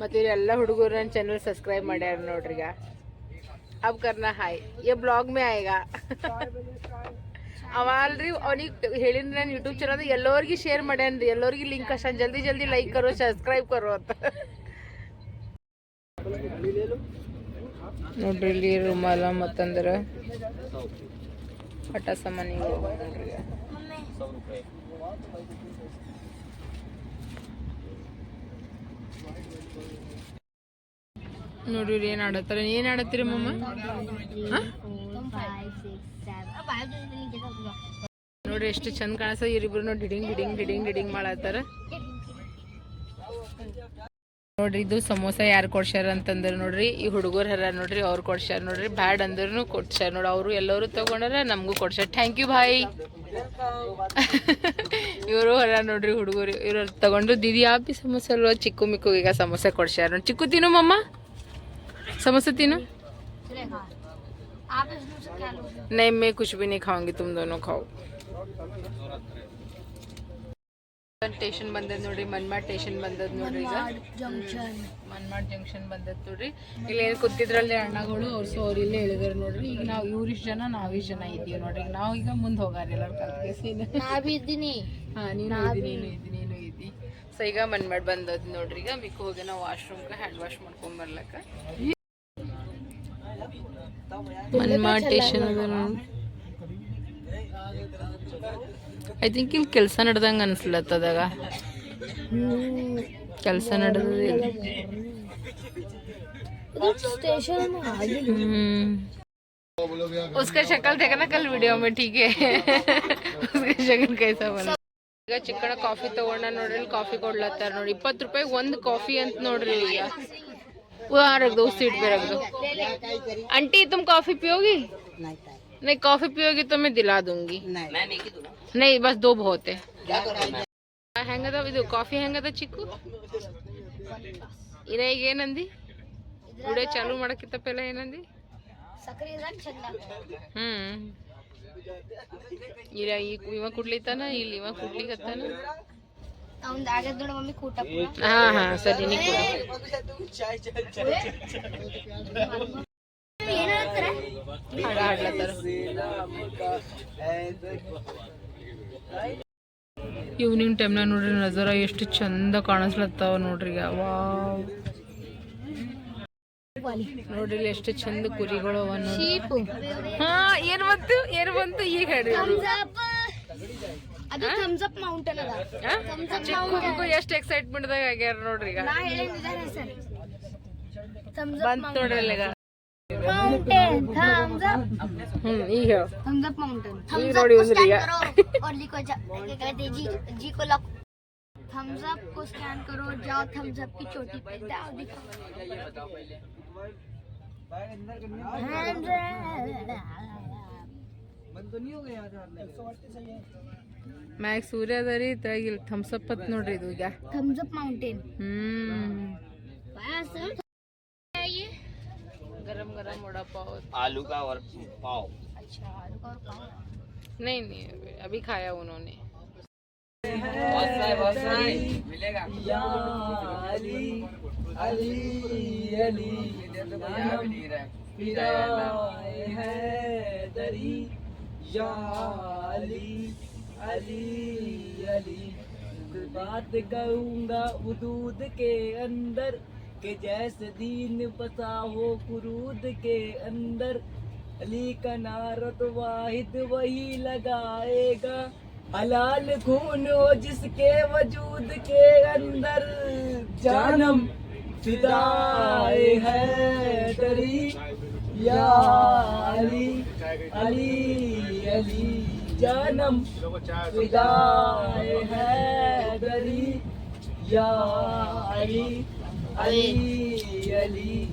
ಮತ್ತು ಇವರೆಲ್ಲ ಹುಡುಗರು ನನ್ನ ಚಾನಲ್ ಸಬ್ಸ್ಕ್ರೈಬ್ ಮಾಡ್ಯಾರ ನೋಡ್ರಿ ಈಗ. ಅಬ್ ಕರ್ನ, ಹಾಯ್. ಏ ಬ್ಲಾಗ್ ಮೇ ಆಯ್ಗ? ಅವಲ್ರಿ ಅವ್ನಿಗೆ ಹೇಳಿದ್ರೆ ನಾನು ಯೂಟ್ಯೂಬ್ ಚಾನಲ್ ಎಲ್ಲರಿಗೆ ಶೇರ್ ಮಾಡ್ಯಾನ್ರಿ ಎಲ್ಲರಿಗೆ ಲಿಂಕ್ ಅಷ್ಟೊಂದು ಜಲ್ದಿ ಜಲ್ದಿ ಲೈಕ್ ಕರೋ ಸಬ್ಸ್ಕ್ರೈಬ್ ಕರೋ ಅಂತ. ನೋಡ್ರಿ ಇಲ್ಲಿ ರುಮಾಲ ಮತ್ತಂದ್ರೆ. ಆಟ ಸಾಮಾನಿಗೆ ನೋಡ್ರಿ ಏನ್ ಆಡತ್ತಾರ. ಏನ್ ಆಡತ್ತೀರಿ ಮಮ್ಮ? ನೋಡ್ರಿ ಎಷ್ಟು ಚಂದ ಕಾಣಿಸ್ತದ ಇವ್ರಿಬ್ರು ನೋಡಿ ಡಿಡಿಂಗ್ ಡಿಡಿಂಗ್ ಡಿಡಿಂಗ್ ಡಿಡಿಂಗ್ ಮಾಡತ್ತಾರ. ನೋಡ್ರಿ, ಇದು ಸಮೋಸ ಯಾರು ಕೊಡ್ಸ್ಯಾರ ಅಂತಂದ್ರ ನೋಡ್ರಿ, ಈ ಹುಡುಗರು ಹರ ನೋಡ್ರಿ, ಅವ್ರು ಕೊಡ್ಸ್ಯಾರ ನೋಡ್ರಿ, ಬ್ಯಾಡ್ ಅಂದ್ರೂ ಕೊಡ್ಸ್ಯಾರ ನೋಡ್ರಿ ಅವರು ಎಲ್ಲರೂ ತಗೊಂಡಾರ, ನಮಗೂ ಕೊಡ್ಸ್ಯಾರ. ಥ್ಯಾಂಕ್ ಯು ಭಾಯ್ ಇವರು ಹರ ನೋಡ್ರಿ ಹುಡುಗರು ಇವ್ರು ತಗೊಂಡು ದೀದಿ ಆ ಬಿ ಸಮೋಸೆ ಅಲ್ವಾ ಚಿಕ್ಕು ಮಿಕ್ಕು ಈಗ ಸಮೋಸೆ ಕೊಡ್ಸ್ಯಾರ ನೋಡಿ ಚಿಕ್ಕು ತಿನ್ನು ಮಮ್ಮ समोसा तीनों आप इसमें से क्या लोगे नहीं मैं कुछ भी नहीं खाऊंगी तुम दोनों खाओ ಸ್ಟೇಷನ್ ಬಂದದ್ ನೋಡ್ರಿ ಮನ್ಮಾಡ್ ಸ್ಟೇಷನ್ ಬಂದದ್ ನೋಡ್ರಿ ಈಗ. ಮನ್ಮಾಡ್ ಜಂಕ್ಷನ್ ಬಂದದ್ ನೋಡ್ರಿ. ಇಲ್ಲಿ ಏನು ಕೂತಿದ್ರಲ್ಲಿ ಅಣ್ಣಗಳು ಅವ್ರ ಸೊ ಅವ್ರು ಇಲ್ಲೇ ಇಳಿದ್ರು ನೋಡ್ರಿ. ಈಗ ನಾವ್ ಇವ್ರಿಷ್ಟು ಜನ ನಾವಿಷ್ಟ್ ಜನ ಇದ್ದೀವಿ ನೋಡ್ರಿ. ನಾವು ಈಗ ಮುಂದೆ ಹೋಗಾರ ಎಲ್ಲರೂ ಕಲ್ತ್ಕೇಸಿ ನೀನು ಇದ್ದಿ ಸೊ ಈಗ ಮನ್ಮಾಡ್ ಬಂದದ್ ನೋಡ್ರಿ. ಈಗ ಮಿಕ್ಕ ಹೋಗಿ ನಾವ್ ವಾಶ್ರೂಮ್ ಹ್ಯಾಂಡ್ ವಾಶ್ ಮಾಡ್ಕೊಂಡ್ ಬರ್ಲಕ್ಕ. ಮನ್ಮಾಡ್ ಸ್ಟೇಷನ್ ಅದ ನೋಡ್ರಿ. ಐ ಥಿಂಕ್ ಇಲ್ಲಿ ಕೆಲಸ ನಡ್ದಂಗೆ ಅನ್ಸ್ಲತ್ತದಾಗ ಕೆಲಸ ನಡೆದಿಲ್ಲ स्टेशन आगे हम्म। उसका शक्ल देखा ना कल वीडियो में ठीक है उसका शक्ल कैसा बना ಈಗ ಚಿಕ್ಕಣ ಕಾಫಿ ತಗೊಂಡ ನೋಡ್ರಿ ಇಲ್ಲಿ ಕಾಫಿ ಕೊಡ್ಲತ್ತಾರ ನೋಡಿ ಇಪ್ಪತ್ತು ರೂಪಾಯಿ ಒಂದು ಕಾಫಿ ಅಂತ ನೋಡ್ರಿ ಈಗ वो आ रख दो उस सीट पे रख दो आंटी तुम कॉफी पियोगी नहीं कॉफी पियोगी तो मैं दिला दूंगी नहीं बस दो बहुत है ಹೆಂಗದ ಇದು ಕಾಫಿ ಹೆಂಗದ ಚಿಕ್ಕು ಇನ್ನ ಈಗ ಏನಂದಿ ವಿಡಿಯೋ ಚಾಲು ಮಾಡಕ್ಕಿಂತ ಪೆಲ್ಲ ಏನಂದಿ ಸಕ್ರೆ ಚಂದ ಹ್ಮ್ ಇಲ್ಲ ಈ ಇವ ಕುಡ್ಲಿತಾನ ಇಲ್ಲಿ ಇವ ಕುಡ್ಲಿಕತ್ತಾನ ಅವ್ನ್ದು ಆಗದ್ ನೋಡು ಮಮ್ಮಿ ಕೂಟ ಹಾ ಹಾ ಸರಿ ನೀ ಕೊಡು ಏನ್ ಹೇಳ್ತಾರೆ ಹಾಡ ಹಾಡ್ಲತ್ತಾರ ಈವ್ನಿಂಗ್ ಟೈಮ್ನಾಗ ನೋಡ್ರಿ ನಜರ ಎಷ್ಟು ಚಂದ ಕಾಣಿಸ್ಲತ್ತಾವ ನೋಡ್ರಿ ವಾವ್. ನೋಡ್ರಿ ಎಷ್ಟು ಚಂದ ಕುರಿಗಳು. ಹಾ ಏನ್ ಬಂತು? ಏನ್ ಬಂತು? ಈಗ ಹೇಳ್ರಿ. ಚಿಕ್ಕ ಎಷ್ಟು ಎಕ್ಸೈಟ್ಮೆಂಟ್ದಾಗ ಆಗ್ಯಾರ ನೋಡ್ರಿ ಈಗ. ಬಂತ್ ನೋಡ್ರಿ ಈಗ ಮೌಂಟೇನ್ ಥಮ್ಸ್ ಅಪ್ ಹ್ಮ್ ಈಗ ಹೇಳು थम्स अप माउंटेन ಈಗ थम्स ನೋಡಿ अप को ಒಂದ್ರಿ स्कैन ಈಗ करो और लिखो जा क्या कहते हैं जी जी को लॉक थम्स अप को स्कैन करो जाओ थम्स अप की चोटी पे जाओ दिखो ಮ್ಯಾಗ ಸೂರ್ಯ ಅದ ರೀ ತೆಳಗಿಲ್ ಥಮ್ಸ್ ಅಪ್ ಅತ್ ನೋಡ್ರಿ ಇದು ಈಗ थम्स अप माउंटेन ಹ್ಮ್ क्या ये गरम गरम वड़ा पाव आलू का और पाव। अच्छा आलू का और पाव? नहीं नहीं अभी खाया उन्होंने। बहुत फ्राई बहुत फ्राई मिलेगा? बात कहूँगा वजूद के अंदर। के जैसे दीन बसा हो कुरूद के अंदर, अली का नारत वाहिद वही लगाएगा। हलाल खून हो जिसके वजूद के अंदर, जानम फिदाए है दरी या अली अली अली, जानम फिदाए है दरी या अली अली अली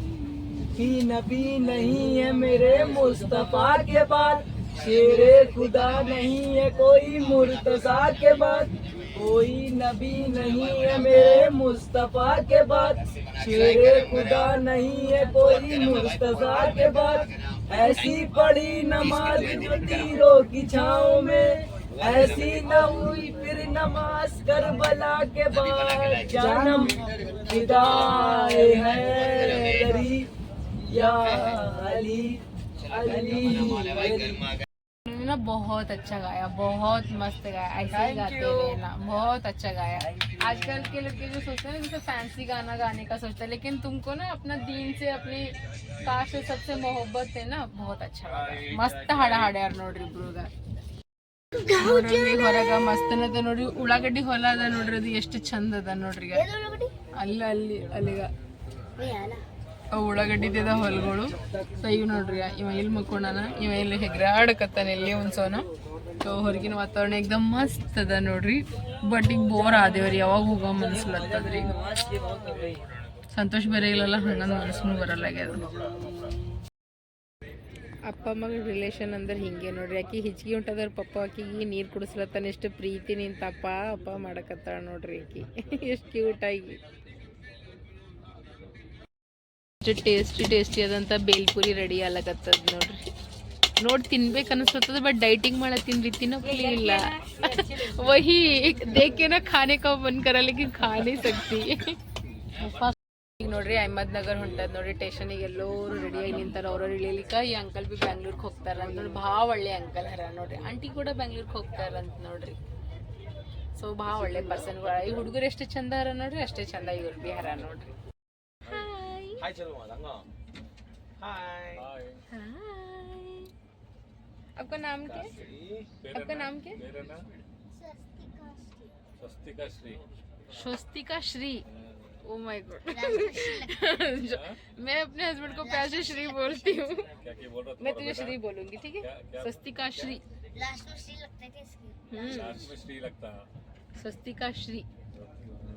नबी नहीं है मेरे मुस्तफ़ा के बाद। शेरे खुदा नहीं है कोई मुर्तजा के बाद। कोई नबी नहीं है मेरे मुस्तफ़ा के बाद। शेरे खुदा नहीं है कोई मुर्तजा के बाद। ऐसी पड़ी नमाज़ तीरों की छाओ में ऐसी न हुई फिर नमाज़ करबला के बाद है अली या अली। अली ना बहुत अच्छा गाया बहुत मस्त गाया ऐसे ही गाते रहना बहुत अच्छा गाया। आजकल के लोग जो सोचते हैं उनसे फैंसी गाना गाने का सोचते हैं लेकिन तुमको ना अपना दीन से अपने काश से सबसे मोहब्बत है ना बहुत अच्छा मस्त हड़ा हड़ा नोड्री ब्रो ಹೊರಗ ಮಸ್ತನದ ನೋಡ್ರಿ ಉಳ್ಳಾಗಡ್ಡಿ ಹೊಲ ಅದ ನೋಡ್ರಿ ಅದು ಎಷ್ಟು ಚಂದ ಅದ ನೋಡ್ರಿ. ಅಲ್ಲ ಅಲ್ಲಿ ಅಲ್ಲಿಗ. ಅವು ಉಳ್ಳಾಗಡ್ಡಿದ ಹೊಲಗಳು. ಸೊ ಇವ್ ನೋಡ್ರಿ ಇವ ಇಲ್ಲಿ ಮಕ್ಕೊಂಡನ ಇವ ಇಲ್ಲಿ ಹೆಗ್ರಾಡಕತ್ತಾನ ಇಲ್ಲಿ ಒಂದ್ಸೋನ ಸೊ ಹೊರಗಿನ ವಾತಾವರಣ ಎಕ್ದಮ್ ಮಸ್ತ್ ಅದ ನೋಡ್ರಿ. ಬಟ್ ಈಗ ಬೋರ್ ಆದೇವ್ರಿ ಯಾವಾಗ ಹೋಗೋ ಮನ್ಸ್ಲತ್ತದ್ರಿ ಸಂತೋಷ ಬೇರೆ ಇಲ್ಲಲ್ಲ ಹಂಗಂದ್ ಮನ್ಸು ಬರಲ್ಲ ಅಪ್ಪ ಮಗಳ ರಿಲೇಷನ್ ಅಂದ್ರೆ ಹಿಂಗೆ ನೋಡ್ರಿ. ಆಕಿ ಹಿಚ್ಗಿ ಉಂಟದ್ರ ಪಪ್ಪ ಆಕಿಗೆ ನೀರು ಕುಡಿಸ್ಲತ್ತಾನ ಎಷ್ಟು ಪ್ರೀತಿ ನಿಂತಪ್ಪ ಅಪ್ಪ ಮಾಡಕತ್ತಾಳ ನೋಡ್ರಿ ಆಕಿ. ಎಷ್ಟು ಕ್ಯೂಟಾಗಿ ಎಷ್ಟು ಟೇಸ್ಟಿ ಟೇಸ್ಟಿ ಆದಂಥ ಬೇಲ್ಪುರಿ ರೆಡಿ ಆಗ್ಲಕತ್ತದ ನೋಡ್ರಿ. ನೋಡಿ ತಿನ್ಬೇಕು ಅನಿಸ್ತದ ಬಟ್ ಡೈಟಿಂಗ್ ಮಾಡತ್ತೀನಿ ತಿನ್ನೋಕ್ಕೂ ಇಲ್ಲ. ವಹಿ ದೇಕೇನ ಖಾನೆ ಕೋ ಬಂದ್ ಕರಲಿಕ್ಕೆ ಖಾನೆ ಸಕ್ತಿ ನೋಡ್ರಿ ಅಹಮದ್ ನಗರ್ ಹೊಂಟದ್ ನೋಡ್ರಿ ಸ್ಟೇಷನಿಗೆ ಎಲ್ಲರೂ ರೆಡಿಯಾಗಿ ನಿಂತಾರ ಅವ್ರವ್ರು ಇಳಿಲಿಕ್ಕ ಈ ಅಂಕಲ್ ಬಿ ಬ್ಯಾಂಗ್ಳೂರ್ಗೆ ಹೋಗ್ತಾರ ಅಂತ ನೋಡಿ ಭಾಳ ಒಳ್ಳೆ ಅಂಕಲ್ ಹರ ನೋಡ್ರಿ ಆಂಟಿ ಕೂಡ ಬ್ಯಾಂಗ್ಳೂರ್ಗೆ ಹೋಗ್ತಾರಂತ ನೋಡ್ರಿ ಸೊ ಭಾಳ ಒಳ್ಳೆ ಪರ್ಸನ್ಗಳ ಈ ಹುಡುಗರು ಎಷ್ಟು ಚಂದ ಹರ ನೋಡ್ರಿ ಅಷ್ಟೇ ಚಂದ ಇವ್ರು ಬಿ ಹರ ನೋಡ್ರಿ ಹಾಯ್ हाय आपका नाम क्या आपका नाम क्या Swastika Shri oh my God मैं अपने हस्बैंड को प्यार से श्री बोलती हूँ। मैं तुझे श्री बोलूँगी ठीक है? स्वस्तिका श्री। लास्ट में श्री लगता है। हम्म स्वस्तिका श्री।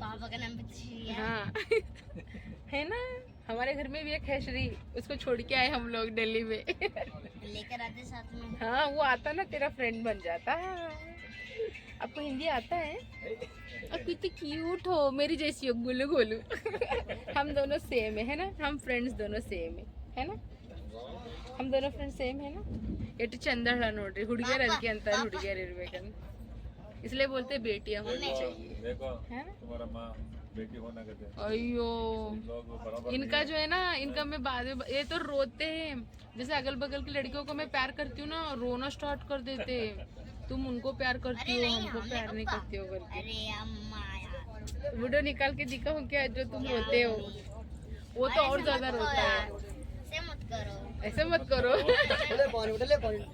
पापा का नाम भी श्री है। हाँ। है ना? हमारे घर में भी एक है श्री। उसको छोड़ के आए हम लोग दिल्ली में। लेकर आते साथ में। हाँ वो आता ना तेरा फ्रेंड बन जाता। आपको हिंदी आता है और कितनी क्यूट हो मेरी जैसी हो गोलू गोलू हम दोनों सेम है है ना हम फ्रेंड्स दोनों सेम है है ना हम दोनों फ्रेंड्स सेम है ना ಎಷ್ಟು ಚಂದ ಹಳ ನೋಡ್ರಿ ಹುಡುಗಿಯರ್ ಅದಕ್ಕೆ ಅಂತ ಹುಡುಗಿಯರ್ ಇರ್ಬೇಕಂತ इसलिए बोलते बेटियां होनी चाहिए है ना अयो इनका जो है ना इनका मैं बाद में ये तो रोते हैं जैसे अगल बगल की लड़कियों को मैं प्यार करती हूँ ना रोना स्टार्ट कर देते हैं तुम उनको प्यार करती हो हमको प्यार नहीं करती हो करके अरे अम्मा यार वीडियो निकाल के दिखाओ क्या जो तुम रोते हो वो तो और ज्यादा रोता है ऐसे मत करो ऐसे मत करो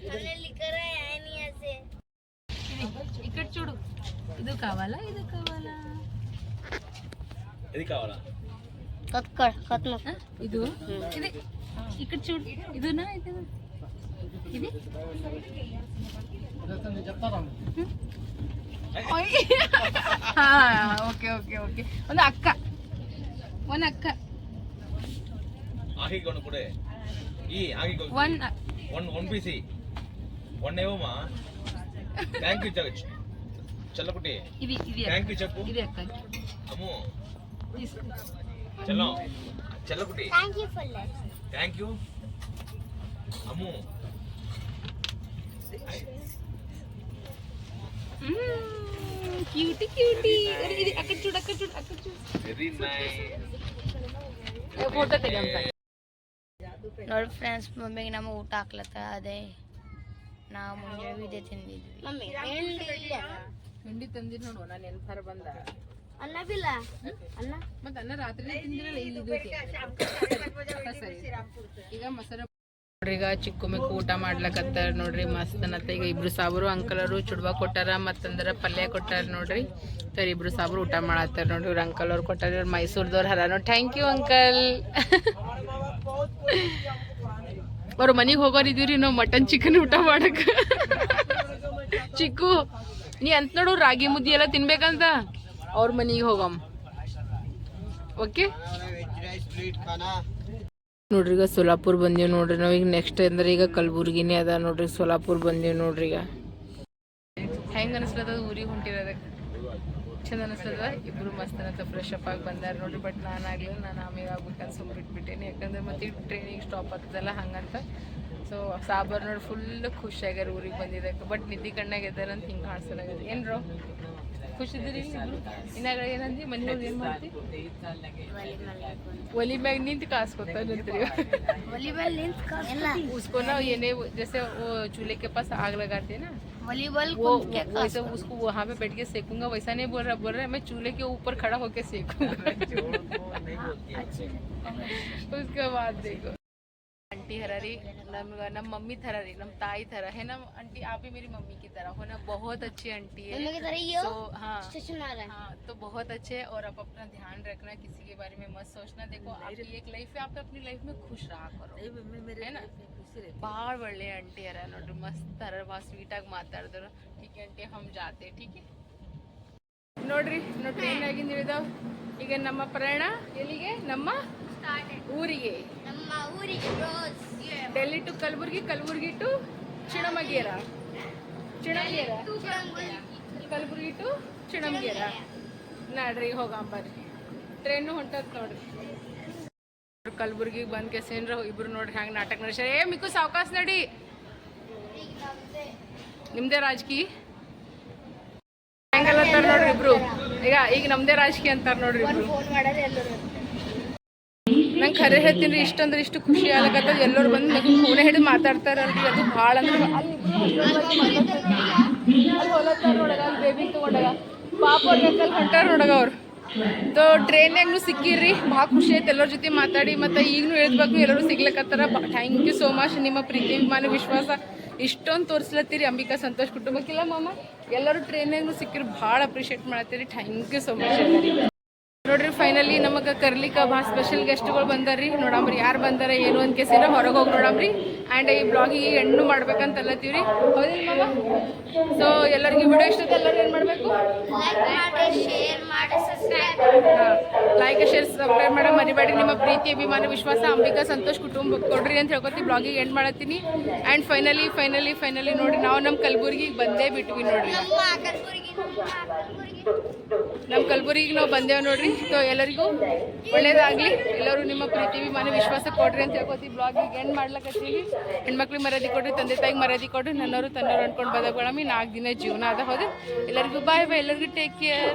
हमने लिखा है नहीं ऐसे ఇక్కడ చూడు ఇది కావాలా ఇది కావాలా कट कर खत्म ಇದು ఇది ఇక్కడ చూడు ఇదినా ఇది ఇది ఓకే ఓకే ఓకే. ಒಂದು అక్క. ಒನ್ ಅಕ್ಕ ఆగిగొను కూడా. ఈ ఆగిగొను one one one PC. One ఏమోమా? Thank you జగచ్చు చల్లకుటి ఇది ఇది థ్యాంక్ యూ చెప్పు. ఇది అక్క. అమ్ము. చల్లం. చల్లకుటి థ్యాంక్ యూ అమ్ము. క్యూటీ క్యూటీ ఇది అక్కడ చూడు అక్కడ చూడు అక్కడ చూడు ವೆರಿ ನೈಸ್ ಫೋಟೋ ತೆಗಿಯಂತ ನೋಡಿ ಫ್ರೆಂಡ್ಸ್ ಮಮ್ಮಿಗೆ ನಮ್ಮ ಊಟ ಹಾಕ್ಲತ್ತ ಅದೇ ನಾವು ಮುಂಜಾನೆ ಇದೇ ತಿಂದಿದ್ವಿ ಮಮ್ಮಿ ಹಿಂಡಿ ತಂದಿ ನೋಡು ನಾನು ನೆನ್ಪಾರ ಬಂದ ಅನ್ನ ಬಿಲ್ಲ ಅನ್ನ ಮತ್ತೆ ಅನ್ನ ರಾತ್ರಿ ತಿಂದಿರಲ್ಲ ಇಲ್ಲಿ ಇದು ಸರಿ ಈಗ ಮೊಸರು ನೋಡ್ರಿ ಈಗ ಚಿಕ್ಕು ಮಿಕ್ಕು ಊಟ ಮಾಡ್ಲಕತ್ತಾರ ನೋಡ್ರಿ, ಮಸ್ತ್ ಅನ್ನತ್ತ. ಈಗ ಇಬ್ರು ಸಾಬ್ರು ಅಂಕಲರು ಚುಡ್ವ ಕೊಟ್ಟಾರ, ಮತ್ತಂದ್ರ ಪಲ್ಯ ಕೊಟ್ಟಾರ ನೋಡ್ರಿ. ಸರಿ, ಇಬ್ರು ಸಾಬ್ರು ಊಟ ಮಾಡತ್ತಾರ ನೋಡ್ರಿ, ಇವ್ರ ಅಂಕಲ್ ಅವ್ರು ಕೊಟ್ಟಾರ, ಇವ್ರು ಮೈಸೂರ್ದವ್ರು ಹರ ನೋಡಿ. ಥ್ಯಾಂಕ್ ಯು ಅಂಕಲ್ ಅವ್ರ ಮನೆಗೆ ಹೋಗೋರ್ ಇದೀವ್ರಿ ನಾವು ಮಟನ್ ಚಿಕನ್ ಊಟ ಮಾಡಕ್. ಚಿಕ್ಕು, ನೀ ಅಂತ ನೋಡು, ರಾಗಿ ಮುದ್ದೆ ಎಲ್ಲ ತಿನ್ಬೇಕಂತ. ಅವ್ರ ಮನೆಗೆ ಹೋಗಮ್. ಓಕೆ ನೋಡ್ರಿ ಈಗ ಸೋಲಾಪುರ್ ಬಂದೀವಿ ನೋಡ್ರಿ ನಾವು ಈಗ ನೆಕ್ಸ್ಟ್ ಅಂದ್ರೆ ಈಗ ಕಲಬುರ್ಗಿನೇ ಅದ ನೋಡ್ರಿ ಸೋಲಾಪುರ್ ಬಂದೀವಿ ನೋಡ್ರಿ ಈಗ. ಹೆಂಗ ಅನಿಸ್ಲದ ಊರಿಗೆ ಹೊಂಟಿರೋದಕ್ಕೆ ಚಂದ ಅನಿಸ್ತದ ಇಬ್ರು ಮಸ್ತ್ ಅಂತ ಫ್ರೆಶ್ ಅಪ್ ಆಗಿ ಬಂದಾರ ನೋಡ್ರಿ ಬಟ್ ನಾನು ಆಗ್ಲಿಲ್ಲ, ನಾನು ಆಮೇಲೆ ಆಗ್ಬೇಕಂತ ಸುಮ್ಮನೆ ಬಿಟ್ಬಿಟ್ಟೇನಿ. ಯಾಕಂದ್ರೆ ಮತ್ತೆ ಟ್ರೈನಿಗೆ ಸ್ಟಾಪ್ ಆಗ್ತದಲ್ಲ ಹಂಗಂತ. ಸೊ ಸಾಬರ್ ನೋಡಿ ಫುಲ್ ಖುಷಿಯಾಗ್ಯಾರ ಊರಿಗೆ ಬಂದಿದ್ದಕ್ಕೆ. ಬಟ್ ನಿದ್ದೆ ಕಣ್ಣಾಗ ಎದ್ದಾರಂತ ಹಿಂಗೆ ಕಾಣಿಸ್ತಾರ ಏನ್ರೋ? ಖುಷಿದ್ರಿ ಇಬ್ರು ಇನ್ನಾಗ ಏನಂದಿ ಮನೆ ಹೋಗಿ ಏನು ಮಾಡ್ತಿ ಒಲಿ ಮ್ಯಾಗ ನಿಂತು ಕಾಸ್ಕೊತಾನಂತ್ರಿ वॉलीबॉल लेंस का उसको ना ये नहीं जैसे वो चूल्हे के पास आग लगाते हैं ना वॉलीबॉल वो वैसे उसको वहाँ पे बैठ के सेकूंगा वैसा नहीं बोल रहा बोल रहा है मैं चूल्हे के ऊपर खड़ा होके सेकूंगा उसके बाद देखो आंटी हरा रही नम नम मम्मी थरा रही नम ताई थरा है ना आंटी आप भी मेरी मम्मी की तरह हो ना बहुत अच्छी आंटी है मम्मी की तरह ही हो? तो हाँ स्टेशन आ रहा है हाँ तो बहुत अच्छे है और आप अपना ध्यान रखना किसी के बारे में मत सोचना देखो आपकी एक लाइफ है आप अपनी लाइफ में खुश रहा करो है ना ಭಾಳ ಒಳ್ಳೆ ಆಂಟಿ ಅರ ನೋಡ್ರಿ ಮಸ್ತ್ ಅರ ಭಾಳ ಸ್ವೀಟಾಗಿ ಮಾತಾಡಿದ್ರು ठीक है ಆಂಟಿ ಹಮ್ ಜಾತೆ ठीक है ನೋಡ್ರಿ ನಾವು ಟ್ರೈನ್ ಆಗಿಂದ ಇಳಿದಾವ್ ಈಗ ನಮ್ಮ ಪ್ರಯಾಣ ಎಲ್ಲಿಗೆ ನಮ್ಮ ಊರಿಗೆ ನಮ್ಮ ಊರಿಗೆ rose Delhi to Kalaburagi Kalaburagi to Chinamagera. Chinamagera. Kalaburagi to Chinamagera. ನಡ್ರಿ ಹೋಗಂ ಬರ್ರಿ. ಟ್ರೈನು ಹೊಂಟದ್ ನೋಡ್ರಿ. ಕಲಬುರ್ಗಿಗೆ ಬಂದ್ ಕೆಸೇನ್ರ ಇಬ್ರು ನೋಡ್ರಿ ಹ್ಯಾಂಗ ನಾಟಕ ನಡೆಸ್ಯಾರ. ಏ ಮಿಕ್ಕು ಸಾವಕಾಶ ನಡಿ. ನಿಮ್ದೇ ರಾಜಕೀಯ ಹೆಂಗಲ್ಲ ನೋಡ್ರಿ ಇಬ್ರು. ಈಗ ಈಗ ನಮ್ದೇ ರಾಜಕೀಯ ಅಂತಾರ ನೋಡ್ರಿ ಇಬ್ರು. ನಂಗೆ ಖರೆ ಹೇಳ್ತೀನಿ ಇಷ್ಟಂದ್ರೆ ಇಷ್ಟು ಖುಷಿ ಆಗ್ಲಕತ್ತದ ಎಲ್ಲರೂ ಬಂದು ನಂಗೆ ಫೋನೇ ಹಿಡಿದು ಮಾತಾಡ್ತಾರಲ್ರಿ ಅದು ಭಾಳ ಅಂದ್ರೆ ಅಲ್ಲಿ ಬೇಬಿ ಪಾಪ ಹೊಂಟಾರ ನೋಡಗ ಅವ್ರು ತೋ ಟ್ರೈನ್ಯಾಗೂ ಸಿಕ್ಕಿರಿ ಭಾಳ ಖುಷಿ ಆಯ್ತು ಎಲ್ಲರ ಜೊತೆ ಮಾತಾಡಿ ಮತ್ತು ಈಗಲೂ ಹೇಳ್ಬೇಕು ಎಲ್ಲರೂ ಸಿಗ್ಲಕತ್ತಾರ ಥ್ಯಾಂಕ್ ಯು ಸೋ ಮಚ್ ನಿಮ್ಮ ಪ್ರೀತಿ ಅಭಿಮಾನ ವಿಶ್ವಾಸ ಇಷ್ಟೊಂದು ತೋರಿಸ್ಲತ್ತೀರಿ ಅಂಬಿಕಾ ಸಂತೋಷ್ ಕುಟುಂಬಕ್ಕಿಲ್ಲ ಮಾಮ ಎಲ್ಲರೂ ಟ್ರೈನ್ಯಾಗೂ ಸಿಕ್ಕಿರಿ ಭಾಳ ಅಪ್ರಿಷಿಯೇಟ್ ಮಾಡತ್ತೀರಿ ಥ್ಯಾಂಕ್ ಯು ಸೋ ಮಚ್ ನೋಡ್ರಿ ಫೈನಲಿ ನಮಗೆ ಕರ್ಲಿಕ್ಕೆ ಭಾಳ ಸ್ಪೆಷಲ್ ಗೆಸ್ಟ್ಗಳು ಬಂದಾರ್ರಿ. ನೋಡಂಬ್ರಿ ಯಾರು ಬಂದಾರ ಏನು ಅಂತ ಕೇಸಿನ ಹೊರಗೆ ಹೋಗಿ ನೋಡಂಬ್ರಿ ಆ್ಯಂಡ್ ಈ ಬ್ಲಾಗಿಗೆ ಹೆಣ್ಣು ಮಾಡ್ಬೇಕಂತ ಅಲ್ಲತ್ತೀವ್ರಿ. ಹೌದಿಲ್ಲ ಮಾಮ ಸೊ ಎಲ್ಲರಿಗೂ ವಿಡಿಯೋ ಇಷ್ಟ ಎಲ್ಲರೂ ಏನು ಮಾಡಬೇಕು? ಲೈಕ್ ಶೇರ್ ಸಬ್ಸ್ಕ್ರೈಬ್ ಮಾಡೋ ಮರಿಬೇಡಿ ನಿಮ್ಮ ಪ್ರೀತಿ ಅಭಿಮಾನ ವಿಶ್ವಾಸ ಅಂಬಿಕಾ ಸಂತೋಷ್ ಕುಟುಂಬ ಕೊಡ್ರಿ ಅಂತ ಹೇಳ್ಕೊತಿ ಬ್ಲಾಗಿಗೆ ಎಂಡ್ ಮಾಡತ್ತೀನಿ. ಆ್ಯಂಡ್ ಫೈನಲಿ ಫೈನಲಿ ಫೈನಲಿ ನೋಡಿ ನಾವು ನಮ್ಮ ಕಲಬುರ್ಗಿಗೆ ಬಂದೇ ಬಿಟ್ವಿ ನೋಡ್ರಿ. ನಮ್ಮ ಕಲಬುರಗಿ ನಮ್ಮ ಕಲಬುರಗಿ ನಮ್ಮ ಕಲಬುರಗಿಗೆ ನಾವು ಬಂದೇವೆ ನೋಡ್ರಿ. ಸೊ ಎಲ್ಲರಿಗೂ ಒಳ್ಳೇದಾಗಲಿ. ಎಲ್ಲರೂ ನಿಮ್ಮ ಪ್ರೀತಿ ಮನೆ ವಿಶ್ವಾಸ ಕೊಡ್ರಿ ಅಂತ ಹೇಳ್ಕೊತೀವಿ. ಬ್ಲಾಗಿಗೆ ಏನು ಮಾಡ್ಲಕತ್ತೀವಿ. ಹೆಣ್ಮಕ್ಳಿಗೆ ಮರ್ಯಾದೆ ಕೊಡ್ರಿ, ತಂದೆ ತಾಯಿಗೆ ಮರ್ಯಾದೆ ಕೊಡ್ರಿ ನನ್ನವರು ತನ್ನವ್ರು ಅಂದ್ಕೊಂಡು ಬದಗೊಳಮಿ ನಾಲ್ಕು ದಿನ ಜೀವನ ಅದ ಹೌದು. ಎಲ್ಲರಿಗೂ ಬಾಯ್ ಬಾಯ್ ಎಲ್ಲರಿಗೂ ಟೇಕ್ ಕೇರ್